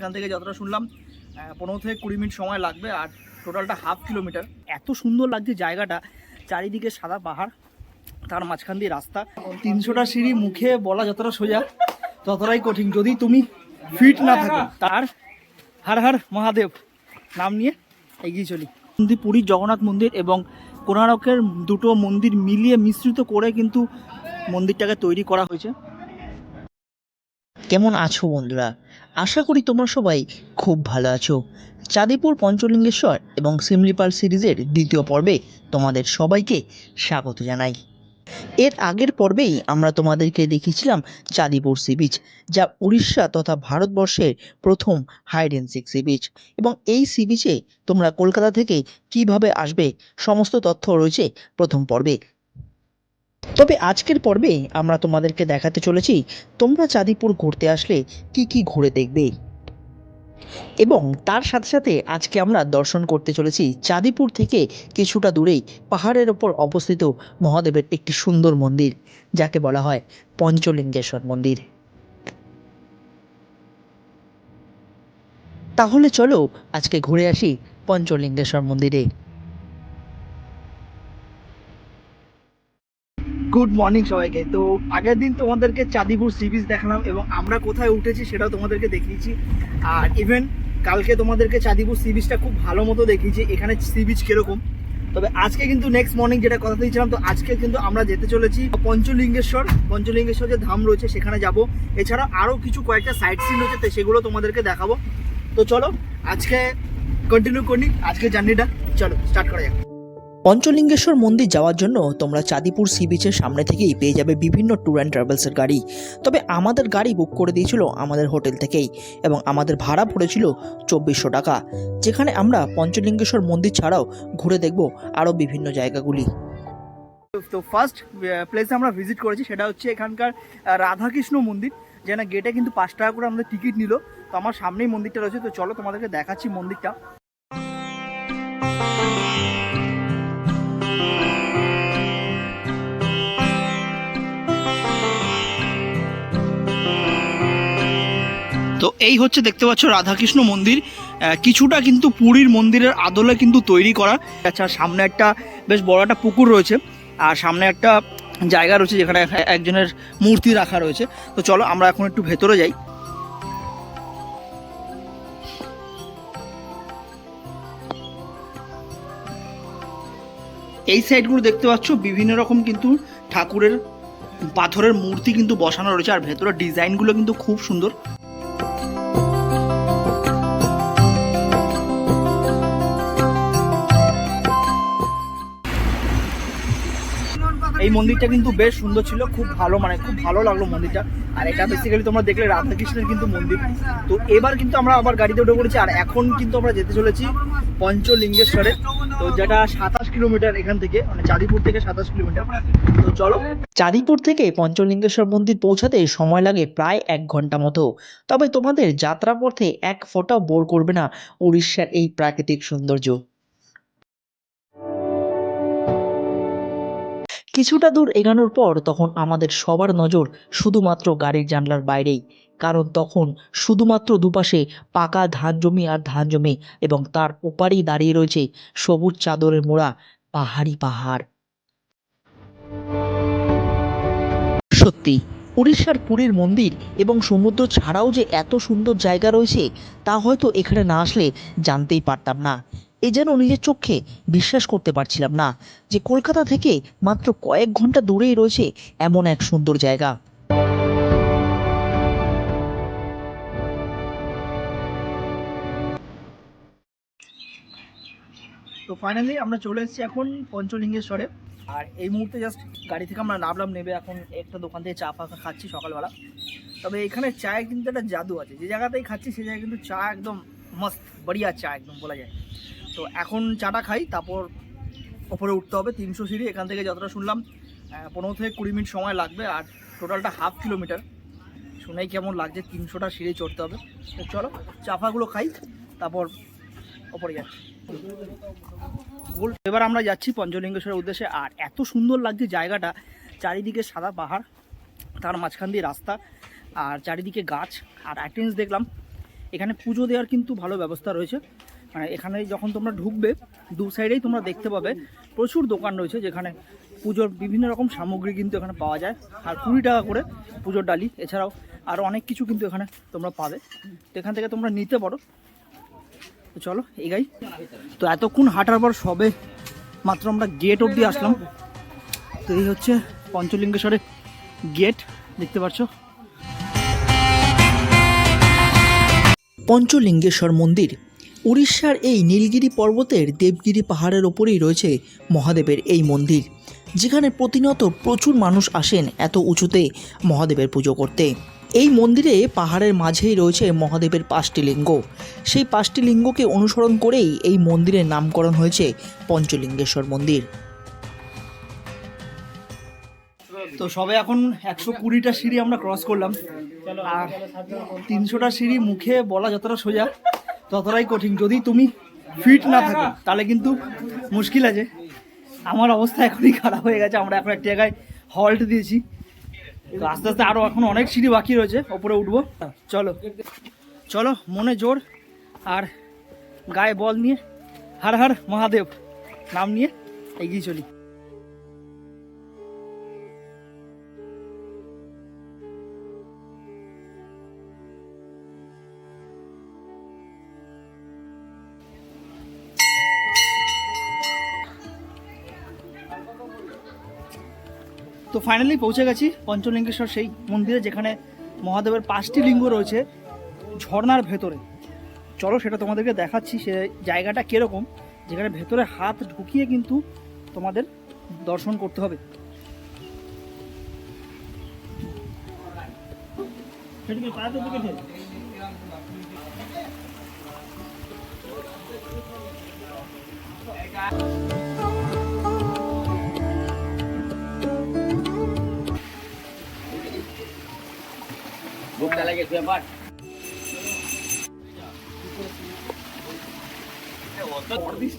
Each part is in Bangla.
এখান থেকে যতটা শুনলাম পনেরো থেকে কুড়ি মিনিট সময় লাগবে আর টোটালটা হাফ কিলোমিটার। এত সুন্দর লাগছে জায়গাটা, চারিদিকে সাদা পাহাড়, তার মাঝখান দিয়ে রাস্তা। তিনশোটা সিঁড়ি মুখে বলা যতটা সোজা, ততটাই কঠিন। যদি তুমি ফিট না থাকো, তার হার হার মহাদেব নাম নিয়ে এগিয়ে চলি। মন্দির পুরীর জগন্নাথ মন্দির এবং কোণারকের দুটো মন্দির মিলিয়ে মিশ্রিত করে কিন্তু মন্দিরটাকে তৈরি করা হয়েছে। কেমন আছো বন্ধুরা? আশা করি তোমরা সবাই খুব ভালো আছো। চাঁদিপুর পঞ্চলিঙ্গেশ্বর এবং সিমলিপাল সিরিজের দ্বিতীয় পর্বে তোমাদের সবাইকে স্বাগত জানাই। এর আগের পর্বেই আমরা তোমাদেরকে দেখিয়েছিলাম চাঁদিপুর সি বিচ যা উড়িষ্যা তথা ভারতবর্ষের প্রথম hide and seek sea beach এবং এই সি বিচে তোমরা কলকাতা থেকে কীভাবে আসবে, সমস্ত তথ্য রয়েছে প্রথম পর্বে। তবে আজকের পর্বে আমরা তোমাদেরকে দেখাতে চলেছি, তোমরা চাঁদিপুর ঘুরতে আসলে কি কি ঘুরে দেখবে। এবং তার সাথে সাথে আজকে আমরা দর্শন করতে চলেছি চাঁদিপুর থেকে কিছুটা দূরেই পাহাড়ের ওপর অবস্থিত মহাদেবের একটি সুন্দর মন্দির, যাকে বলা হয় পঞ্চলিঙ্গেশ্বর মন্দির। তাহলে চলো আজকে ঘুরে আসি পঞ্চলিঙ্গেশ্বর মন্দিরে। গুড মর্নিং সবাইকে। তো আগের দিন তোমাদেরকে চাঁদিপুর সি বিচ দেখালাম এবং আমরা কোথায় উঠেছি সেটাও তোমাদেরকে দেখিয়েছি। আর ইভেন কালকে তোমাদেরকে চাঁদিপুর সি বিচটা খুব ভালো মতো দেখিয়েছি, এখানে সি বিচ কীরকম। তবে আজকে কিন্তু নেক্সট মর্নিং যেটা কথা দিয়েছিলাম, তো আজকে কিন্তু আমরা যেতে চলেছি পঞ্চলিঙ্গেশ্বর। পঞ্চলিঙ্গেশ্বর যে ধাম রয়েছে, সেখানে যাব। এছাড়া আরও কিছু কয়েকটা সাইট সিন রয়েছে সেগুলো তোমাদেরকে দেখাবো। তো চলো, আজকে কন্টিনিউ করি আজকে জার্নিটা চলো স্টার্ট করা যাক। পঞ্চলিঙ্গেশ্বর মন্দির যাওয়ার জন্য তোমরা চাঁদিপুর সি বিচের সামনে থেকেই পেয়ে যাবে বিভিন্ন ট্যুর অ্যান্ড ট্রাভেলসের গাড়ি। তবে আমাদের গাড়ি বুক করে দিয়েছিল আমাদের হোটেল থেকেই এবং আমাদের ভাড়া পড়েছিল চব্বিশশো টাকা। যেখানে আমরা পঞ্চলিঙ্গেশ্বর মন্দির ছাড়াও ঘুরে দেখব আরও বিভিন্ন জায়গাগুলি। তো ফার্স্ট প্লেসে আমরা ভিজিট করেছি, সেটা হচ্ছে এখানকার রাধাকৃষ্ণ মন্দির, যেখানে গেটে কিন্তু পাঁচ টাকা করে আমাদের টিকিট নিল। তো আমার সামনেই মন্দিরটা রয়েছে, তো চলো তোমাদেরকে দেখাচ্ছি মন্দিরটা। তো এই হচ্ছে দেখতে পাচ্ছ রাধাকৃষ্ণ মন্দির। কিছুটা কিন্তু পুরীর মন্দিরের আদলে কিন্তু তৈরি করা। আচ্ছা সামনে একটা বেশ বড় একটা পুকুর রয়েছে আর সামনে একটা জায়গা রয়েছে যেখানে একজনের মূর্তি রাখা রয়েছে। তো চলো আমরা এখন একটু ভেতরে যাই। এই সাইডগুলো দেখতে পাচ্ছ বিভিন্ন রকম কিন্তু ঠাকুরের পাথরের মূর্তি কিন্তু বসানো রয়েছে আর ভেতরের ডিজাইনগুলো কিন্তু খুব সুন্দর। এই মন্দিরটা কিন্তু বেশ সুন্দর ছিল, খুব ভালো মানে খুব ভালো লাগল মন্দিরটা। আর এটা বেসিক্যালি তোমরা দেখলে রাধাকৃষ্ণের কিন্তু মন্দির। তো এবার কিন্তু আমরা আবার গাড়িতে উঠে পড়েছি, আর এখন কিন্তু আমরা যেতে চলেছি পঞ্চলিঙ্গেশ্বরে। তো যেটা সাতাশ কিলোমিটার এখান থেকে মানে চাঁদিপুর থেকে সাতাশ কিলোমিটার। তো চলো। চাঁদিপুর থেকে পঞ্চলিঙ্গেশ্বর মন্দির পৌঁছাতে সময় লাগে প্রায় এক ঘণ্টা মতো। তবে তোমাদের যাত্রা পথে এক ফোঁটাও বোর করবে না উড়িষ্যার এই প্রাকৃতিক সৌন্দর্য। কিছুটা দূর এগানোর পর তখন আমাদের সবার নজর শুধুমাত্র গাড়ির জানলার বাইরেই, কারণ তখন শুধুমাত্র দুপাশে পাকা ধান জমি আর ধান জমি এবং তার ওপারেই দাঁড়িয়ে রয়েছে সবুজ চাদরে মোড়া পাহাড়ি পাহাড়। সত্যি, উড়িষ্যার পুরীর মন্দির এবং সমুদ্র ছাড়াও যে এত সুন্দর জায়গা রয়েছে তা হয়তো এখানে না আসলে জানতেই পারতাম না। এ যেন নিজের চোখে বিশ্বাস করতে পারছিলাম না যে কলকাতা থেকে মাত্র কয়েক ঘণ্টা দূরেই রয়েছে এমন এক সুন্দর জায়গা। তো ফাইনালি আমরা চলে এসেছি এখন পঞ্চলিঙ্গেশ্বরে। আর এই মুহূর্তে জাস্ট গাড়ি থেকে আমরা নামলাম, নেবে এখন একটা দোকান থেকে চা ফাঁকা খাচ্ছি সকালবেলা। তবে এখানে চায়ে কিন্তু একটা জাদু আছে। যে জায়গাতেই খাচ্ছি সেই জায়গায় কিন্তু চা একদম মস্ত বড়িয়া চা একদম বলা যায়। তো এখন চাটা খাই, তারপর ওপরে উঠতে হবে, তিনশো সিঁড়ি, এখান থেকে যতটা শুনলাম পনেরো থেকে কুড়ি মিনিট সময় লাগবে, আর টোটালটা হাফ কিলোমিটার। শুনেই কেমন লাগছে, তিনশোটা সিঁড়ি চড়তে হবে। তো চলো, চাফাগুলো খাই, তারপর ওপরে যাচ্ছি। গোল এবার আমরা যাচ্ছি পঞ্চলিঙ্গেশ্বরের উদ্দেশ্যে, আর এত সুন্দর লাগছে জায়গাটা, চারিদিকে সাদা পাহাড়, তার মাঝখান দিয়ে রাস্তা, আর চারিদিকে গাছ, আর অ্যাটেন্স দেখলাম। এখানে পুজো দেওয়ার কিন্তু ভালো ব্যবস্থা রয়েছে। এখানে যখন তোমরা ঢুকবে, দু সাইডেই তোমরা দেখতে পাবে প্রচুর দোকান রয়েছে যেখানে পুজোর বিভিন্ন রকম সামগ্রী কিন্তু এখানে পাওয়া যায়। আর কুড়ি টাকা করে পুজোর ডালি, এছাড়াও আরও অনেক কিছু কিন্তু এখানে তোমরা পাবে। তো এখান থেকে তোমরা নিতে পারো। তো চলো, এগাই। তো এতক্ষণ হাঁটার পর সবে মাত্র আমরা গেট অবধি আসলাম। তো এই হচ্ছে পঞ্চলিঙ্গেশ্বরের গেট দেখতে পাচ্ছ? পঞ্চলিঙ্গেশ্বর মন্দির উড়িষ্যার এই নীলগিরি পর্বতের দেবগিরি পাহাড়ের ওপরেই রয়েছে মহাদেবের এই মন্দির, যেখানে প্রতিনিয়ত প্রচুর মানুষ আসেন এত উঁচুতে মহাদেবের পুজো করতে। এই মন্দিরে পাহাড়ের মাঝেই রয়েছে মহাদেবের পাঁচটি লিঙ্গ। সেই পাঁচটি লিঙ্গকে অনুসরণ করেই এই মন্দিরের নামকরণ হয়েছে পঞ্চলিঙ্গেশ্বর মন্দির। তো সবে এখন একশো কুড়িটা সিঁড়ি আমরা ক্রস করলাম। আর তিনশোটা সিঁড়ি মুখে বলা যতটা সোজা। ততটাই কঠিন। যদি তুমি ফিট না থাকো, তাহলে কিন্তু মুশকিল আছে। আমার অবস্থা এখনই খারাপ হয়ে গেছে। আমরা এখন একটা জায়গায় হল্ট দিয়েছি। তো আস্তে আস্তে আরও এখন অনেক সিঁড়ি বাকি রয়েছে। ওপরে উঠবো। চলো। চলো, মনে জোর। আর গায়ে বল নিয়ে। হার হার, মহাদেব। নাম নিয়ে এগিয়ে চলি। ফাইনালি পৌঁছে গেছি পঞ্চলিঙ্গেশ্বর সেই মন্দিরে যেখানে মহাদেবের পাঁচটি লিঙ্গ রয়েছে ঝর্ণার ভেতরে। চলো সেটা তোমাদেরকে দেখাচ্ছি সে জায়গাটা কীরকম, যেখানে ভেতরে হাত ঢুকিয়ে কিন্তু তোমাদের দর্শন করতে হবে। সেটিকে পায়ে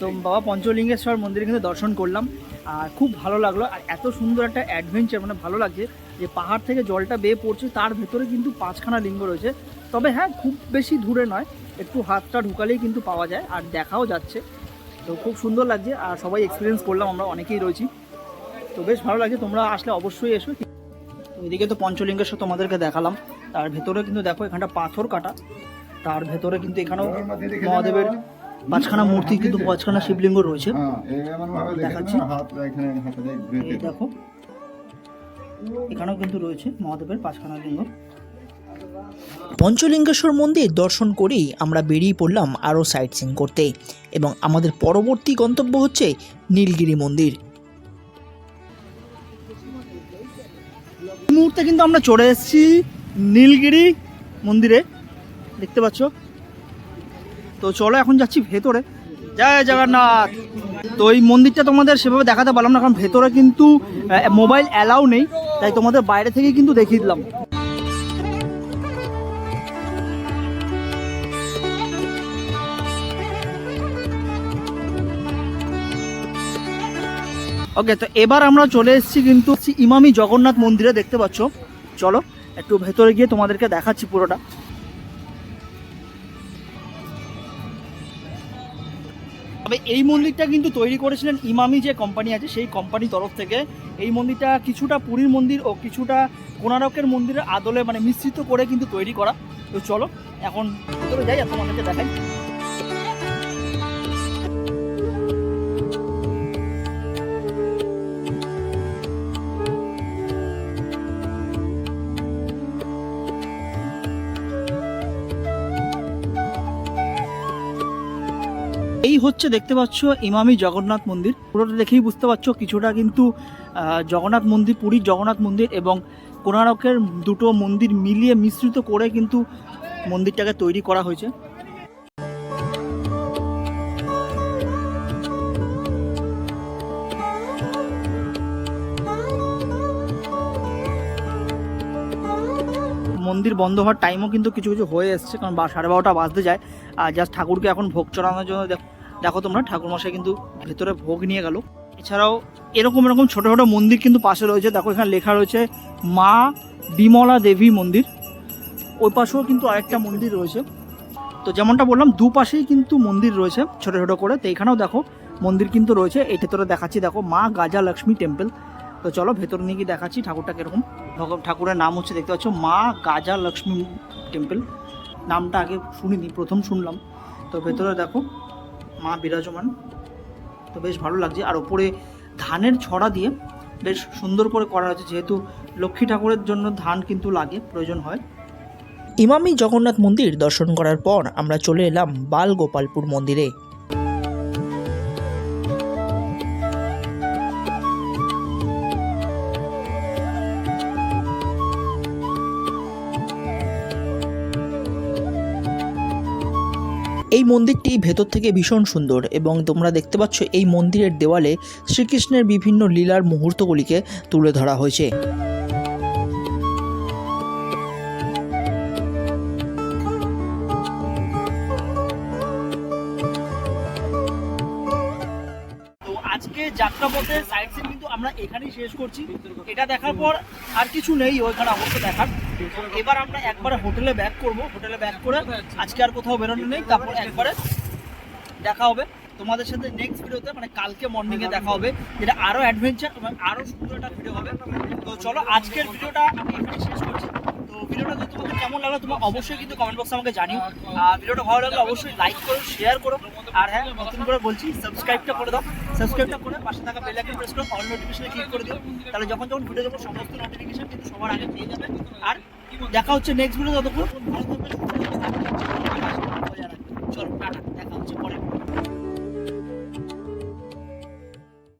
তো বাবা পঞ্চলিঙ্গেশ্বর মন্দিরে কিন্তু দর্শন করলাম, আর খুব ভালো লাগল, আর এত সুন্দর একটা অ্যাডভেঞ্চার মানে ভালো লাগছে যে পাহাড় থেকে জলটা বেয়ে পড়ছে, তার ভেতরে কিন্তু পাঁচখানা লিঙ্গ রয়েছে। তবে হ্যাঁ খুব বেশি দূরে নয়, একটু হাতটা ঢুকালেই কিন্তু পাওয়া যায়, আর দেখাও যাচ্ছে। তো খুব সুন্দর লাগছে, আর সবাই এক্সপিরিয়েন্স করলাম, আমরা অনেকেই রয়েছি। তো বেশ ভালো লাগছে, তোমরা আসলে অবশ্যই এসো। তো এদিকে তো পঞ্চলিঙ্গেশ্বর তোমাদেরকে দেখালাম। তার ভেতরে কিন্তু দেখো এখানটা পাথর কাটা। তার ভেতরে কিন্তু এখানেও মহাদেবের পাঁচখানা মূর্তি কিন্তু পাঁচখানা শিবলিঙ্গ রয়েছে। হ্যাঁ, দেখাচ্ছি। দেখো। এখানেও কিন্তু রয়েছে মহাদেবের পাঁচখানা লিঙ্গ। পঞ্চলিঙ্গেশ্বর মন্দির দর্শন করেই আমরা বেরিয়ে পড়লাম আরও সাইট সিং করতে। এবং আমাদের পরবর্তী গন্তব্য হচ্ছে নীলগিরি মন্দির। মুহূর্তে কিন্তু আমরা চলে এসেছি নীলগিরি মন্দিরে, দেখতে পাচ্ছ। তো চলো এখন যাচ্ছি ভেতরে। জয় জগন্নাথ। তো এই মন্দিরটা তোমাদের সেভাবে দেখাতে পারলাম না, কারণ ভেতরে কিন্তু মোবাইল অ্যালাউ নেই, তাই তোমাদের বাইরে থেকে কিন্তু দেখিয়ে দিলাম। ওকে তো এবার আমরা চলে এসেছি কিন্তু ইমামি জগন্নাথ মন্দিরে, দেখতে পাচ্ছ। চলো। একটু ভেতরে গিয়ে তোমাদেরকে দেখাচ্ছি পুরোটা। তবে এই মন্দিরটা কিন্তু তৈরি করেছিলেন ইমামি যে কোম্পানি আছে, সেই কোম্পানির তরফ থেকে। এই মন্দিরটা কিছুটা পুরীর মন্দির ও কিছুটা কোনারকের মন্দিরের আদলে মানে মিশ্রিত করে কিন্তু তৈরি করা। তো চলো, এখন ভেতরে যাই আর তোমাদেরকে দেখাই। এই হচ্ছে দেখতে পাচ্ছ ইমামি জগন্নাথ মন্দির। পুরোটা দেখেই বুঝতে পারছ কিছুটা কিন্তু জগন্নাথ মন্দির পুরীর জগন্নাথ মন্দির এবং কোণারকের দুটো মন্দির মিলিয়ে মিশ্রিত করে কিন্তু মন্দিরটাকে তৈরি করা হয়েছে। মন্দির বন্ধ হওয়ার টাইমও কিন্তু কিছু কিছু হয়ে এসছে, কারণ বা সাড়ে বারোটা বাজতে যায়। আর জাস্ট ঠাকুরকে এখন ভোগ চড়ানোর জন্য দেখ- তোমরা ঠাকুর মশাই কিন্তু ভেতরে ভোগ নিয়ে গেল। এছাড়াও এরকম এরকম ছোট ছোট মন্দির কিন্তু পাশে রয়েছে। দেখো এখানে লেখা রয়েছে, মা বিমলা দেবী মন্দির। ওই পাশেও কিন্তু আরেকটা মন্দির রয়েছে। তো যেমনটা বললাম, দুপাশেই কিন্তু মন্দির রয়েছে, ছোট ছোট করে। তো এখানেও দেখো মন্দির কিন্তু রয়েছে। এই ভেতরে দেখাচ্ছি, দেখো মা গাজা লক্ষ্মী টেম্পল। তো চলো ভেতরে নিয়ে গিয়ে দেখাচ্ছি ঠাকুরটা কীরকম। ঠাকুরের নাম হচ্ছে, দেখতে পাচ্ছ, মা গাজা লক্ষ্মী টেম্পল। নামটা আগে শুনিনি, প্রথম শুনলাম। তো ভেতরে দেখো, মা বিরাজমান। তো বেশ ভালো লাগছে। আর ওপরে ধানের ছড়া দিয়ে বেশ সুন্দর করে করা হয়েছে, যেহেতু লক্ষ্মী ঠাকুরের জন্য ধান কিন্তু লাগে, প্রয়োজন হয়। ইমামি জগন্নাথ মন্দির দর্শন করার পর আমরা চলে এলাম বাল গোপালপুর মন্দিরে। এই মন্দিরটি ভেতর থেকে ভীষণ সুন্দর এবং তোমরা দেখতে পাচ্ছ এই মন্দিরের দেওয়ালে শ্রীকৃষ্ণের বিভিন্ন লীলার মুহূর্তগুলিকে তুলে ধরা হয়েছে। আমরা এখানেই শেষ করছি। এটা দেখার পর আর কিছু নেই, ওইখানে অবশ্য দেখার। এবার আমরা একবারে হোটেলে ব্যাক করব। হোটেলে ব্যাক করে আজকে আর কোথাও বেরোনো নেই, তারপর একবারে দেখা হবে। তোমাদের সাথে নেক্সট ভিডিওতে মানে কালকে মর্নিং এ দেখা হবে। যেটা আরও অ্যাডভেঞ্চার এবং আরও সুন্দর একটা ভিডিও হবে। তো চলো, আজকের ভিডিওটা আমি এখানে শেষ করছি। তো ভিডিওটা যদি তোমাদের কেমন লাগল, তোমরা অবশ্যই কিন্তু কমেন্ট বক্সে আমাকে জানিও। আর ভিডিওটা ভালো লাগলে অবশ্যই লাইক করো শেয়ার করো। আর হ্যাঁ নতুন করে বলছি সাবস্ক্রাইবটা করে দাও। সাবস্ক্রাইবটা করে পাশে থাকা বেল আইকন প্রেস করে অল নোটিফিকেশনে ক্লিক করে দিও। তাহলে যখন যখন ভিডিও দেবো সমস্ত নোটিফিকেশন কিন্তু সবার আগে পেয়ে যাবে। আর দেখা হচ্ছে নেক্সট ভিডিও ততক্ষণ ভালো থাকবে সুস্থ থাকবে, বজায় রাখবে। চলো টাটা দেখা হচ্ছে পরে।